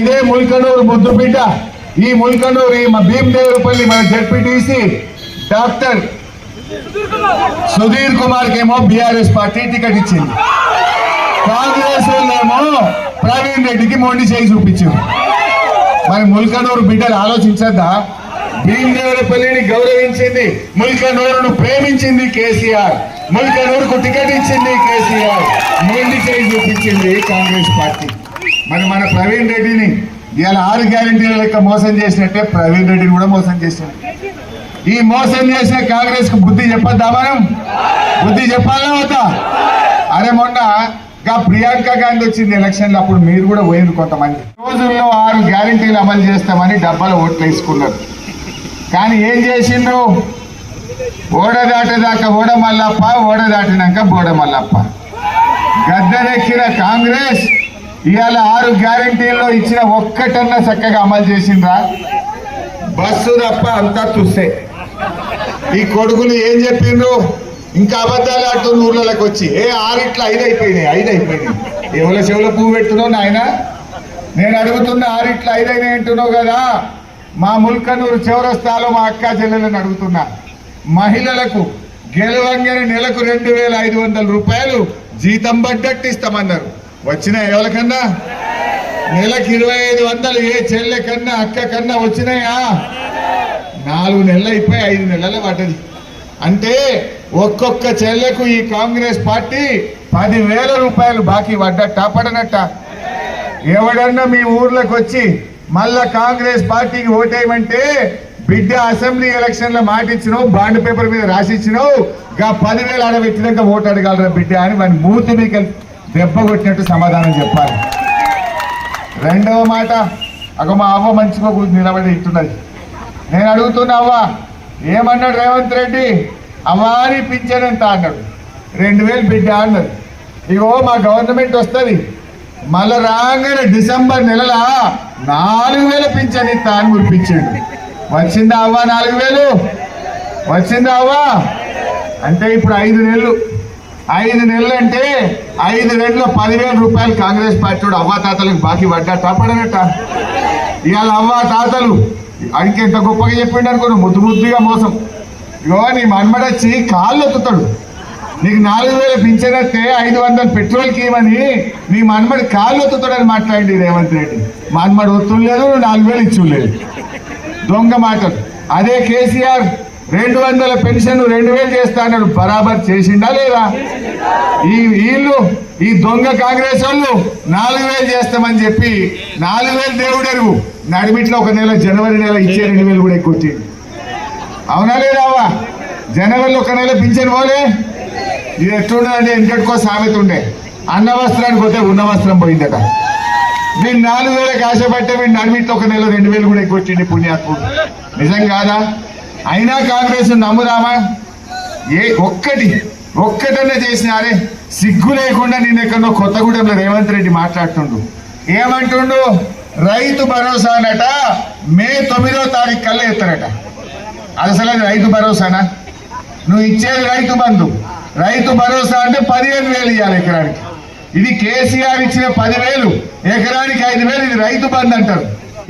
ఇదే ముల్కనూరు ముద్దుబిడ్డ ఈ ముల్కనూరు ఈ భీమదేవరపల్లి మన జడ్పీటీసీ డాక్టర్ సుధీర్ కుమార్ కేమో బీఆర్ఎస్ పార్టీ టికెట్ ఇచ్చింది. కాంగ్రెస్ వాళ్ళేమో ప్రవీణ్ రెడ్డికి మొండి చేయి చూపించారు మరి ముల్కనూరు బిడ్డలు ఆలోచించద్దా? భీమదేవరపల్లిని గౌరవించింది ముల్కనూరును ప్రేమించింది కేసీఆర్. ముల్కనూరుకు టికెట్ ఇచ్చింది కేసీఆర్. మొండి చేయి చూపించింది కాంగ్రెస్ పార్టీ. మరి మన ప్రవీణ్ రెడ్డిని ఇవాళ ఆరు గ్యారెంటీల లెక్క మోసం చేసినట్టే ప్రవీణ్ రెడ్డిని కూడా మోసం చేశారు ఈ మోసం చేసిన కాంగ్రెస్కు బుద్ధి చెప్పొద్దా మనం? బుద్ధి చెప్పాలా వద్దా? అరే మొన్న గా ప్రియాంక గాంధీ వచ్చింది ఎలక్షన్లు అప్పుడు మీరు కూడా పోయింది కొంతమంది. రోజుల్లో ఆరు గ్యారెంటీలు అమలు చేస్తామని డబ్బాలు ఓట్లు వేసుకున్నారు. కానీ ఏం చేసిండ్రు? ఓడ దాటేదాకా ఓడ మల్లప్ప ఓడ దాటినాక బోడ మల్లప్ప గద్దెనెక్కిన కాంగ్రెస్ ఇవాళ ఆరు గ్యారెంటీల్లో ఇచ్చిన ఒక్కటన్నా చక్కగా అమలు చేసిండ్రా? బస్సు తప్ప అంతా చూస్తే ఈ కొడుకులు ఏం చెప్పిండ్రు? ఇంకా అబద్ధాలు ఆడుతున్న ఊర్లలోకి వచ్చి ఏ ఆరిట్ల ఐదు అయిపోయినాయి ఐదు అయిపోయినాయి ఎవరి చెవుల పువ్వు పెడుతున్నావు నాయన? నేను అడుగుతున్న ఆరిట్ల ఐదైనాయి అంటున్నావు కదా? మా ముల్కనూరు చౌరస్తాలో మా అక్క చెల్లెలను అడుగుతున్నా. మహిళలకు గెలవంగని నెలకు రెండు వేల ఐదు వందల రూపాయలు జీతం బడ్డట్టు ఇస్తామన్నారు. వచ్చినాయి ఎవరికన్నా నెలకు ఇరవై ఐదు వందలు ఏ చెల్లె కన్నా అక్క కన్నా వచ్చినాయా? నాలుగు నెలలు అయిపోయి ఐదు నెలలు పడ్డది. అంటే ఒక్కొక్క చెల్లెకు ఈ కాంగ్రెస్ పార్టీ పదివేల రూపాయలు బాకీ పడ్డట్ట పడనట్ట ఎవడన్నా మీ ఊర్లోకి వచ్చి మళ్ళా కాంగ్రెస్ పార్టీకి ఓటేయమంటే బిడ్డ అసెంబ్లీ ఎలక్షన్లో మాట ఇచ్చినావు బాండ్ పేపర్ మీద రాసిచ్చినావు గా పదివేలు ఆడబెట్టినాక ఓటు అడగలరా బిడ్డ అని మన మూతి మీకు దెబ్బ కొట్టినట్టు సమాధానం చెప్పాలి. రెండవ మాట అగో మా అవ్వ మంచిగా కూర్చుని నిలబడి ఇట్టున్నది. నేను అడుగుతున్నా అవ్వ ఏమన్నాడు రేవంత్ రెడ్డి? అమ్మాని పింఛన్ ఎంత అన్నాడు. రెండు వేలు బిడ్డ అన్నది ఇగో మా గవర్నమెంట్ వస్తుంది. మళ్ళా రాగానే డిసెంబర్ నెలల నాలుగు వేల పింఛన్ ఇస్తా అని గురిపించాడు వచ్చిందా అవ్వ నాలుగు వేలు? వచ్చిందా అవ్వ? అంటే ఇప్పుడు ఐదు నెలలు. ఐదు నెలలంటే ఐదు నెలలు పదివేల రూపాయలు కాంగ్రెస్ పార్టీ అవ్వా అవ్వ తాతలకు బాకీ పడ్డట పడనట. ఇవాళ అవ్వ తాతలు అడిగి ఎంత గొప్పగా చెప్పిండు అనుకో ముద్దు ముద్దుగా మోసం. ఇగో నీ మన్మడొచ్చి కాళ్ళు ఎత్తుతాడు. నీకు నాలుగు వేలు పింఛనస్తే ఐదు వందలు పెట్రోల్కి ఇవ్వని నీ మన్మడి కాళ్ళు ఎత్తుతాడని మాట్లాడి రేవంత్ రెడ్డి. మన్మడు ఒత్తులు లేదు నాలుగు వేలు ఇచ్చు లేదు. దొంగ మాటలు. అదే కేసీఆర్ రెండు వందల పెన్షన్ రెండు వేలు చేస్తా అన్నాడు. బరాబర్ చేసిండా లేదా? ఈ వీళ్ళు ఈ దొంగ కాంగ్రెస్ వాళ్ళు నాలుగు వేలు చేస్తామని చెప్పి నాలుగు వేలు దేవుడు నడిమిట్లో ఒక నెల జనవరి నెల ఇచ్చే రెండు వేలు కూడా ఎక్కువ వచ్చింది. అవునా లేదావా జనవరిలో ఒక నెల పింఛన్ పోలే? ఇది ఎట్లుండదంటే ఇంకటికో సామెత ఉండే. అన్న వస్త్రానికి పోతే ఉన్న వస్త్రం పోయిందట. మీరు నాలుగు వేలకు ఆశపట్టే మీరు నడిమిట్లో ఒక నెల రెండు వేలు కూడా ఎక్కువ వచ్చింది పుణ్యాత్ముడు. నిజం కాదా? అయినా కాంగ్రెస్ నమ్మురామా ఏ ఒక్కటి ఒక్కటన్నా చేసినారే సిగ్గు లేకుండా నేను ఎక్కడో కొత్తగూడెంలో రేవంత్ రెడ్డి మాట్లాడుతుండు. ఏమంటుండు? రైతు భరోసా అనట మే తొమ్మిదో తారీఖు కల్లా ఎత్తారట. అది అసలు అది రైతు భరోసానా? నువ్వు ఇచ్చేది రైతు బంధు. రైతు భరోసా అంటే పదిహేను వేలు ఇవ్వాలి ఎకరానికి. ఇది కేసీఆర్ ఇచ్చిన పదివేలు. ఎకరానికి ఐదు వేలు ఇది రైతు బంధు అంటారు.